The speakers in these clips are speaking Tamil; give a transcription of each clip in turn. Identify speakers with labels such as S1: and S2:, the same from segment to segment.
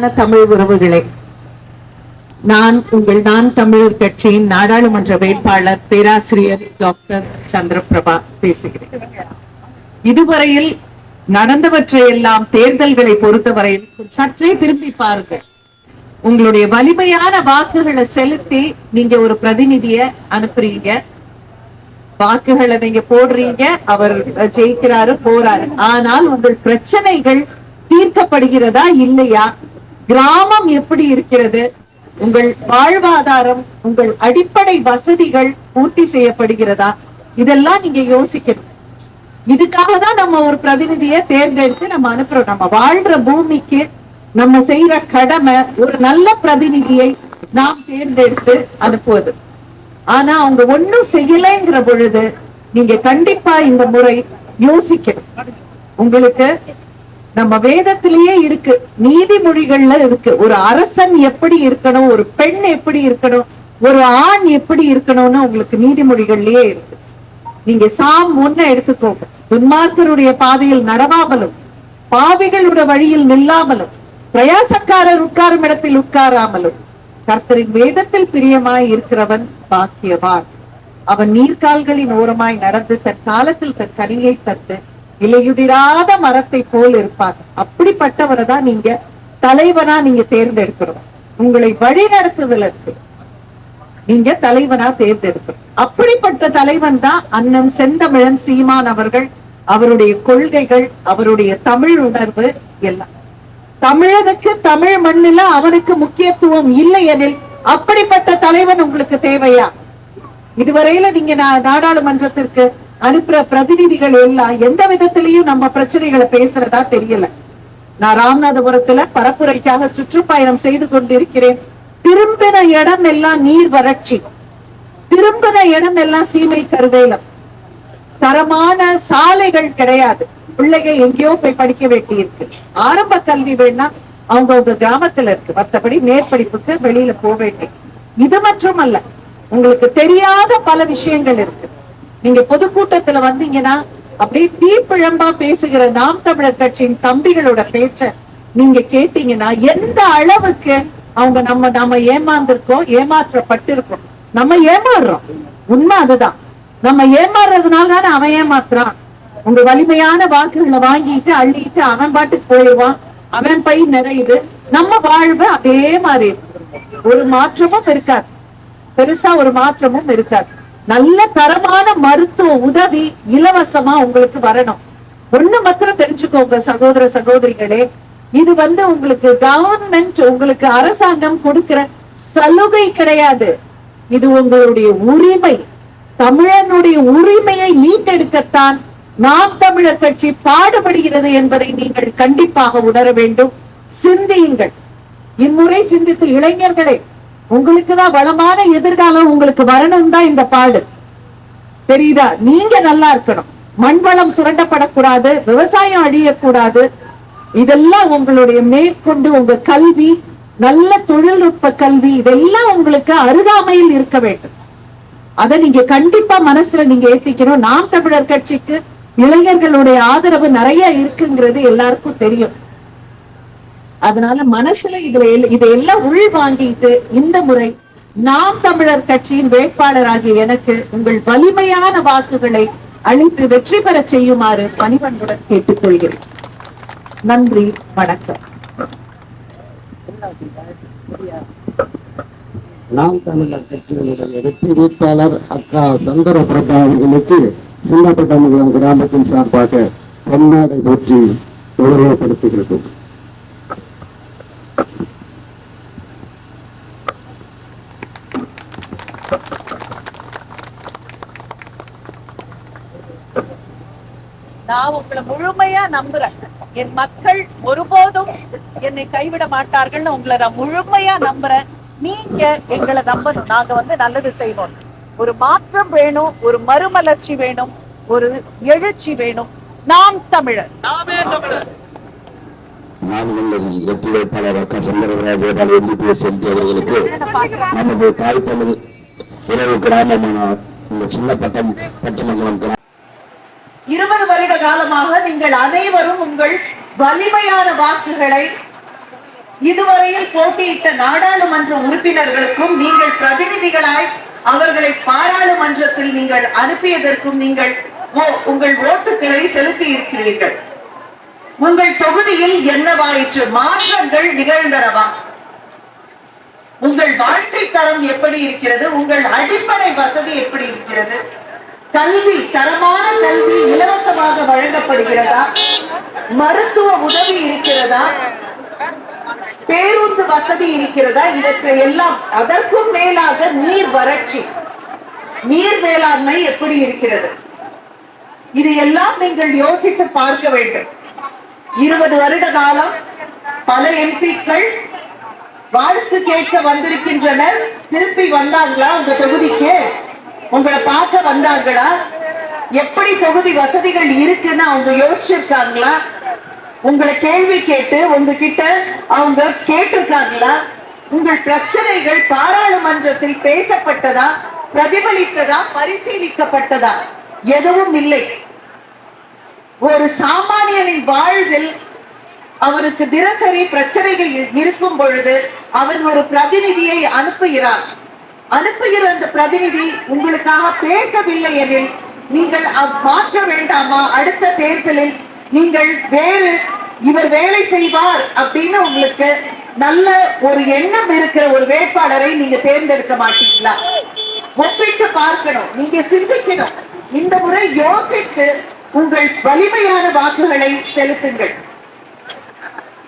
S1: தமிழ் உறவுகளே நான் உங்கள் நான் தமிழர் கட்சியின் நாடாளுமன்ற வேட்பாளர் பேராசிரியர் டாக்டர் சந்திரபிரபா பேசுகிறேன். இதுவரையில் நடந்தவற்றை எல்லாம் தேர்தல்களை பொறுத்தவரையில் சற்றே திரும்பி பாருங்க உங்களுடைய வலிமையான வாக்குகளை செலுத்தி நீங்க ஒரு பிரதிநிதிய அனுப்புறீங்க. வாக்குகளை நீங்க போடுறீங்க அவர் ஜெயிக்கிறாரு போறாரு. ஆனால் உங்கள் பிரச்சனைகள் தீர்க்கப்படுகிறதா இல்லையா? கிராமம் எப்படி இருக்கிறது? உங்கள் வாழ்வாதாரம் உங்கள் அடிப்படை வசதிகள் பூர்த்தி செய்யப்படுகிறதா? இதெல்லாம் நீங்க யோசிக்கணும். இதுக்காக தான் நம்ம ஒரு பிரதிநிதியை தேர்ந்தெடுத்து நம்ம அனுப்புறோம். நம்ம வாழ்ற பூமிக்கு நம்ம செய்யற கடமை ஒரு நல்ல பிரதிநிதியை நாம் தேர்ந்தெடுத்து அனுப்புவது. ஆனா அவங்க ஒண்ணும் செய்யலைங்கிற பொழுது நீங்க கண்டிப்பா இந்த முறை யோசிக்கணும். உங்களுக்கு நம்ம வேதத்திலேயே இருக்கு. நீதிமொழிகள்ல இருக்கு. ஒரு அரசன் எப்படி இருக்கணும்? ஒரு பெண் எப்படி இருக்கணும்? ஒரு ஆண் எப்படி இருக்கணும்னு உங்களுக்கு நீதிமொழிகள்லயே இருக்கு. நீங்க சாம் ஒன்ன எடுத்துக்கோங்க. துன்மார்க்கருடைய பாதையில் நடவாமலும் பாவிகளுடைய வழியில் நில்லாமலும் பிரயாசக்காரர் உட்காரும் இடத்தில் உட்காராமலும் கர்த்தரின் வேதத்தில் பிரியமாய் இருக்கிறவன் பாக்கியவான். அவன் நீர்க்கால்களின் ஓரமாய் நடந்து தன் காலத்தில் தன் கனியை தத்து இலையுதிராத மரத்தை போல் இருப்பாங்க அப்படிப்பட்டவரை தான் நீங்க தலைவனா நீங்க தேர்ந்தெடுக்கிறோம். உங்களை வழி நடத்துதலுக்கு நீங்க தலைவனா தேர்ந்தெடுக்கணும் அப்படிப்பட்ட தலைவன் தான் அண்ணன் செந்தமிழன் சீமான் அவர்கள் அவருடைய கொள்கைகள் அவருடைய தமிழ் உணர்வு எல்லாம். தமிழனுக்கு தமிழ் மண்ணில அவனுக்கு முக்கியத்துவம் இல்லை எனில் அப்படிப்பட்ட தலைவன் உங்களுக்கு தேவையா? இதுவரையில நீங்க நா- நாடாளுமன்றத்திற்கு அனுப்புற பிரதிநிதிகள் எல்லாம் எந்த விதத்திலையும் நம்ம பிரச்சனைகளை பேசுறதா தெரியல. நான் ராமநாதபுரத்துல பரப்புரைக்காக சுற்றுப்பயணம் செய்து கொண்டிருக்கிறேன். திரும்பின இடம் எல்லாம் நீர் வறட்சி திரும்பின இடம் எல்லாம் சீமை கருவேலம். தரமான சாலைகள் கிடையாது. பிள்ளைங்க எங்கேயோ போய் படிக்க வேண்டியிருக்கு. ஆரம்ப கல்வி வேணா அவங்க கிராமத்துல இருக்கு. மத்தபடி மேற்படிப்புக்கு வெளியில போக வேண்டிய இது மட்டும் அல்ல உங்களுக்கு தெரியாத பல விஷயங்கள் இருக்கு. நீங்க பொதுக்கூட்டத்துல வந்தீங்கன்னா அப்படியே தீப்பிழம்பா பேசுகிற நாம் தமிழர் கட்சியின் தம்பிகளோட பேச்ச நீங்க கேட்டீங்கன்னா எந்த அளவுக்கு அவங்க நம்ம நாம ஏமாந்திருக்கோம் ஏமாற்றப்பட்டிருக்கோம். நம்ம ஏமாறுறோம். உண்மை அதுதான். நம்ம ஏமாறுறதுனால தானே அவன் ஏமாத்துறான். உங்க வலிமையான வாக்குகளை வாங்கிட்டு அள்ளிட்டு அவன் பாட்டுக்கு போயிடுவான். அவன் பை நிறையுது. நம்ம வாழ்வு அதே மாதிரி. இருக்கும். ஒரு மாற்றமும் இருக்காது. பெருசா ஒரு மாற்றமும் இருக்காது. நல்ல தரமான மருத்துவ உதவி இலவசமா உங்களுக்கு வரணும். ஒண்ணு மாத்திரம் தெரிஞ்சுக்கோங்க சகோதர சகோதரிகளே. இது வந்து உங்களுக்கு கவர்மெண்ட் உங்களுக்கு அரசாங்கம் கொடுக்கிற சலுகை கிடையாது. இது உங்களுடைய உரிமை. தமிழனுடைய உரிமையை மீட்டெடுக்கத்தான் நாம் தமிழர் கட்சி பாடுபடுகிறது என்பதை நீங்கள் கண்டிப்பாக உணர வேண்டும். சிந்தியுங்கள். இம்முறை சிந்தித்து இளைஞர்களே உங்களுக்கு தான் வளமான எதிர்காலம் உங்களுக்கு வரணும் தான் இந்த பாடு. தெரியுதா? நீங்க நல்லா இருக்கணும். மண் வளம் சுரண்டப்படக்கூடாது விவசாயம் அழியக்கூடாது. இதெல்லாம் உங்களுடைய மேற்கொண்டு உங்க கல்வி நல்ல தொழில்நுட்ப கல்வி இதெல்லாம் உங்களுக்கு அருகாமையில் இருக்க வேண்டும். அதை நீங்க கண்டிப்பா மனசுல நீங்க ஏத்திக்கணும். நாம் தமிழர் கட்சிக்கு இளைஞர்களுடைய ஆதரவு நிறைய இருக்குங்கிறது எல்லாருக்கும் தெரியும். அதனால மனசுல இதுல இதையெல்லாம் உள் வாங்கிட்டு இந்த முறை நாம் தமிழர் கட்சியின் வேட்பாளராகிய எனக்கு உங்கள் வலிமையான வாக்குகளை அளித்து வெற்றி பெற செய்யுமாறு பணிவன்புடன் கேட்டுக்கொள்கிறேன். நன்றி வணக்கம்.
S2: நாம் தமிழர் கட்சியினுடைய வெற்றி வேட்பாளர் அக்கா சந்திர பிரபா அவர்களுக்கு சின்னப்பட்டமுகம் கிராமத்தின் சார்பாக பொன்னாடை போற்றி கௌரவப்படுத்துகிறது
S1: நான் உங்களை முழுமையா நம்புறேன். என் மக்கள் ஒருபோதும் என்னை கைவிட மாட்டார்கள்னு உங்களை நான் முழுமையா நம்புறேன். நீங்க எங்களை நம்பணும். நாங்க வந்து நல்லது செய்வோம். ஒரு மாற்றம் வேணும் ஒரு மறுமலர்ச்சி வேணும் ஒரு எழுச்சி வேணும். நாம் தமிழர்.
S2: வேட்பாளர் அக்கா சந்திரராஜேபால் எம்பிபிஎஸ் எம்பி அவர்களுக்கு நமது தாய் தமிழ் உறவு கிராமமான இந்த சின்ன பட்டம் பட்டமங்கலம் கிராமம்
S1: இருபது வருட காலமாக நீங்கள் அனைவரும் உங்கள் வலிமையான வாக்குகளை இதுவரையில் போட்டியிட்ட நாடாளுமன்ற உறுப்பினர்களுக்கும் நீங்கள் பிரதிநிதிகளாய் அவர்களை பாராளுமன்றத்தில் நீங்கள் அனுப்பியதற்கும் நீங்கள் உங்கள் ஓட்டுகளை செலுத்தி இருக்கிறீர்கள். உங்கள் தொகுதியில் என்னவாயிற்று? மாற்றங்கள் நிகழ்ந்தனவா? உங்கள் வாழ்க்கை தரம் எப்படி இருக்கிறது? உங்கள் அடிப்படை வசதி எப்படி இருக்கிறது? கல்வி தரமான கல்வி இலவசமாக வழங்கப்படுகிறதா? மருத்துவ உதவி இருக்கிறதா? பேருந்து வசதி இருக்கிறதா? இவற்றை எல்லாம் அதற்கும் மேலாக நீர் வறட்சி. நீர் மேலாண்மை எப்படி இருக்கிறது? இது எல்லாம் நீங்கள் யோசித்து பார்க்க வேண்டும். இருபது வருட காலம் பல எம்பிக்கள் வாழ்த்து கேட்க வந்திருக்கின்றனர். திருப்பி வந்தாங்களா உங்க தொகுதிக்கு? உங்களை பார்க்க வந்தாங்களா எப்படி தொகுதி வசதிகள் இருக்குன்னு அவங்க யோசிச்சிருக்காங்களா? உங்களை கேள்வி கேட்டு உங்ககிட்ட அவங்க கேட்டிருக்காங்களா? உங்கள் பிரச்சனைகள் பாராளுமன்றத்தில் பேசப்பட்டதா? பிரதிபலித்ததா? பரிசீலிக்கப்பட்டதா? எதுவும் இல்லை. ஒரு சாமானியனின் வாழ்வில் அவருக்கு தினசரி பிரச்சனைகள் இருக்கும் பொழுது அவன் ஒரு பிரதிநிதியை அனுப்புகிறான். அனுப்புகிற அந்த பிரதிநிதி உங்களுக்காக பேசவில்லை எனில் நீங்கள் அவ்- மாற்ற வேண்டாமா? அடுத்த தேர்தலில் நீங்கள் வேறு இவர் வேலை செய்வார் அப்படின்னு உங்களுக்கு நல்ல ஒரு எண்ணம் இருக்கிற ஒரு வேட்பாளரை நீங்க தேர்ந்தெடுக்க மாட்டீங்களா? ஒப்பிட்டு பார்க்கணும் நீங்க சிந்திக்கணும். இந்த முறை யோசித்து உங்கள் வலிமையான வாக்குகளை செலுத்துங்கள்.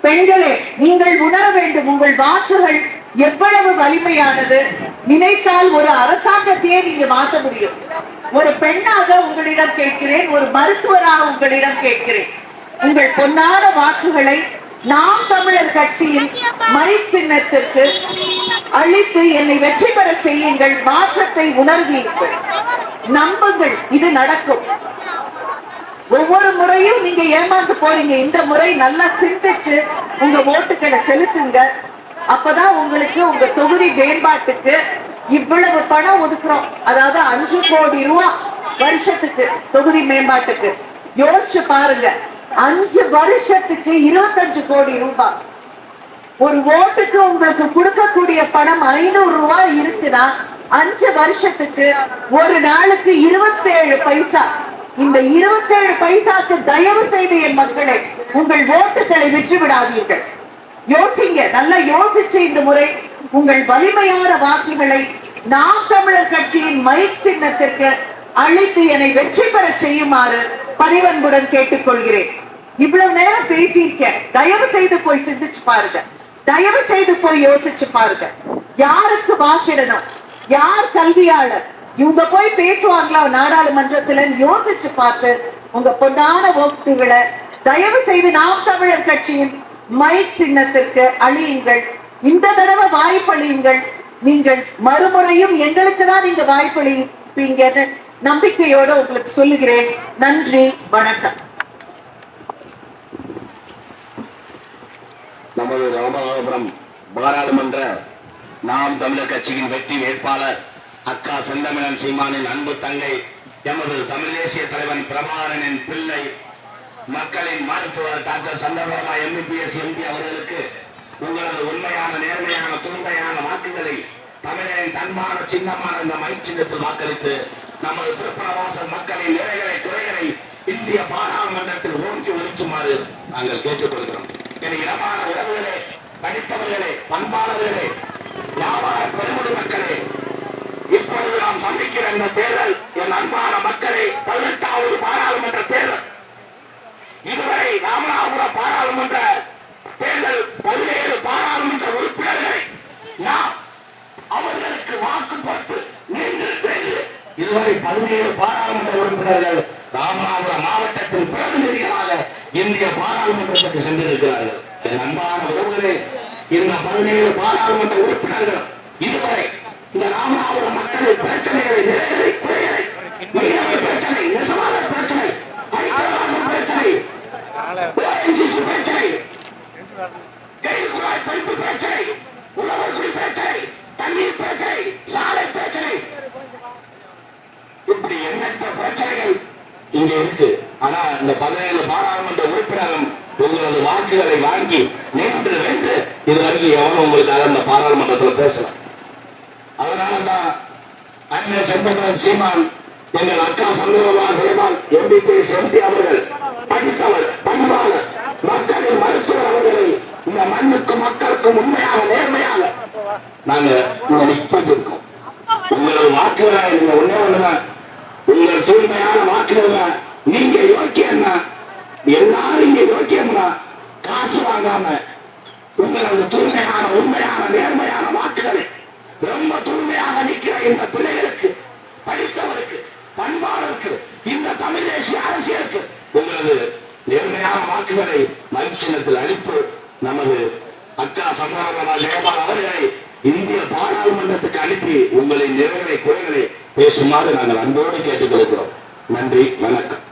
S1: பெண்களே நீங்கள் உணர வேண்டும் உங்கள் வாக்குகள் எவ்வளவு வலிமையானது? நினைத்தால் ஒரு அரசாங்கத்தையே நீங்க மாற்ற முடியும். ஒரு பெண்ணாக உங்களிடம் கேட்கிறேன் ஒரு மருத்துவராக உங்களிடம் கேட்கிறேன். உங்கள் பொன்னான வாக்குகளை நாம் தமிழர் கட்சியின் மறை சின்னத்திற்கு அளித்து என்னை வெற்றி பெற செய்யுங்கள் மாற்றத்தை உணர்வீர்கள். நம்புங்கள் இது நடக்கும். ஒவ்வொரு முறையும் நீங்க ஏமாந்து போறீங்க. இந்த முறை நல்லா சிந்திச்சு உங்க ஓட்டுகளை செலுத்துங்க. அப்பதான் உங்களுக்கு உங்க தொகுதி மேம்பாட்டுக்கு இவ்வளவு பணம் ஒதுக்குறோம். அதாவது அஞ்சு கோடி ரூபாய் வருஷத்துக்கு தொகுதி மேம்பாட்டுக்கு. யோசிச்சு பாருங்க. அஞ்சு வருஷத்துக்கு இருபத்தஞ்சு கோடி ரூபாய் ஒரு ஓட்டுக்கு உங்களுக்கு கொடுக்கக்கூடிய பணம் ஐநூறு ரூபாய் இருக்குன்னா அஞ்சு வருஷத்துக்கு ஒரு நாளுக்கு இருபத்தேழு பைசா. இந்த இருபத்தேழு பைசாக்கு தயவு செய்து என் மக்களை உங்கள் ஓட்டுகளை விற்று விடாதீர்கள் யோசிங்க நல்லா யோசிச்சு இந்த முறை உங்கள் வலிமையான வாக்குகளை நாம் தமிழர் கட்சியின் மைக் சின்னத்திற்கு அழைத்து என்னை வெற்றி பெற செய்யுமாறு பணிவன்புடன் கேட்டுக்கொள்கிறேன். இவ்வளவு நேரம் பேசியிருக்கேன் தயவு செய்து போய் சிந்திச்சு பாருங்க. தயவு செய்து போய் யோசிச்சு பாருங்க. யாருக்கு வாக்கிடணும்? யார் கல்வியாளர்? இவங்க போய் பேசுவாங்களா நாடாளுமன்றத்துல? யோசிச்சு பார்த்து உங்க பொன்னான ஓட்டுகளை தயவு செய்து நாம் தமிழர் கட்சியின் மைக் சின்னத்திற்கு அழியுங்கள். இந்த தடவை வாய்ப்பளியுங்கள் நீங்கள் மறுமுறையும் எங்களுக்கு தான் நீங்க வாய்ப்பளிப்பீங்கன்னு நம்பிக்கையோட உங்களுக்கு சொல்லுகிறேன். நன்றி வணக்கம்.
S2: நமது ராமநாதபுரம் பாராளுமன்ற நாம் தமிழர் கட்சியின் வெற்றி வேட்பாளர் அக்கா செந்தமிழன் சீமானின் அன்பு தங்கை எமது தமிழ் தேசிய தலைவன் பிரபாகரனின் பிள்ளை மக்களின் மருத்துவர் டாக்டர் சந்திரபாபா எம்பிபிஎஸ் எம்பி அவர்களுக்கு உங்களது உண்மையான நேர்மையான தூய்மையான வாக்குகளை தமிழரின் தன்மான சின்னமான இந்த மைச்சின்னத்தில் வாக்களித்து நமது திருப்பரவாசல் மக்களின் நிறைகளை குறைகளை இந்திய பாராளுமன்றத்தில் ஓங்கி ஒழிக்குமாறு நாங்கள் கேட்டுக்கொள்கிறோம். என இடமான உறவுகளே படித்தவர்களே பண்பாளர்களே வியாபார பெருமுடி மக்களே இப்பொழுது நாம் சந்திக்கிற இந்த தேர்தல் என் அன்பான மக்களே பதினெட்டாவது பாராளுமன்ற தேர்தல் இதுவரை ராமநாதபுரம் பாராளுமன்ற தேர்தல் பதினேழு பாராளுமன்ற உறுப்பினர்களை நாம் அவர்களுக்கு வாக்கு போட்டு நின்று இதுவரை பதினேழு பாராளுமன்ற உறுப்பினர்கள் ராமநாதபுரம் மாவட்டத்தின் பிரதிநிதிகளாக இந்திய பாராளுமன்றத்துக்கு சென்றிருக்கிறார்கள். அன்பான உறவுகளே இந்த பதினேழு பாராளுமன்ற உறுப்பினர்கள் இதுவரை இந்த ராமநாதபுரம் மக்களின் பிரச்சனைகளை நிறைவேற்ற ஆனா இந்த பதினேழு பாராளுமன்ற உறுப்பினரும் உங்களது வாக்குகளை வாங்கி நின்று வென்று இது வரைக்கும் எவனும் உங்களுக்காக இந்த பாராளுமன்றத்தில் பேசல. அதனாலதான் அண்ணன் செந்தமன் சீமான் எங்கள் அக்கா சந்திரபா சீமான் எம்பிபி எம்பி அவர்கள் படித்தவர் பண்பாளர் மக்களின் மருத்துவர் அவர்களை இந்த மண்ணுக்கு மக்களுக்கும் உண்மையாக நேர்மையாக நாங்க இங்க நிற்பட்டு இருக்கோம் உங்களது வாக்குகளை நீங்க ஒண்ணே ஒண்ணுதான் உங்கள் தூய்மையான வாக்குகள் நீங்க எல்லாரும் இங்க யோக்கியம்னா காசு வாங்காம உங்களது தூய்மையான உண்மையான நேர்மையான வாக்குகளை ரொம்ப தூய்மையாக நிற்கிற இந்த பிள்ளைகளுக்கு படித்தவருக்கு பண்பாளருக்கு இந்த தமிழ் தேசிய அரசியலுக்கு உங்களது நேர்மையான வாக்குகளை மகிழ்ச்சினத்தில் அளிப்பு நமது அக்கா சந்திரபாபா ஜெயபால் அவர்களை இந்திய பாராளுமன்றத்துக்கு அனுப்பி உங்களின் நிறைவை குறைகளை பேசுமாறு நாங்கள் அன்போடு கேட்டுக்கொள்கிறோம். நன்றி வணக்கம்.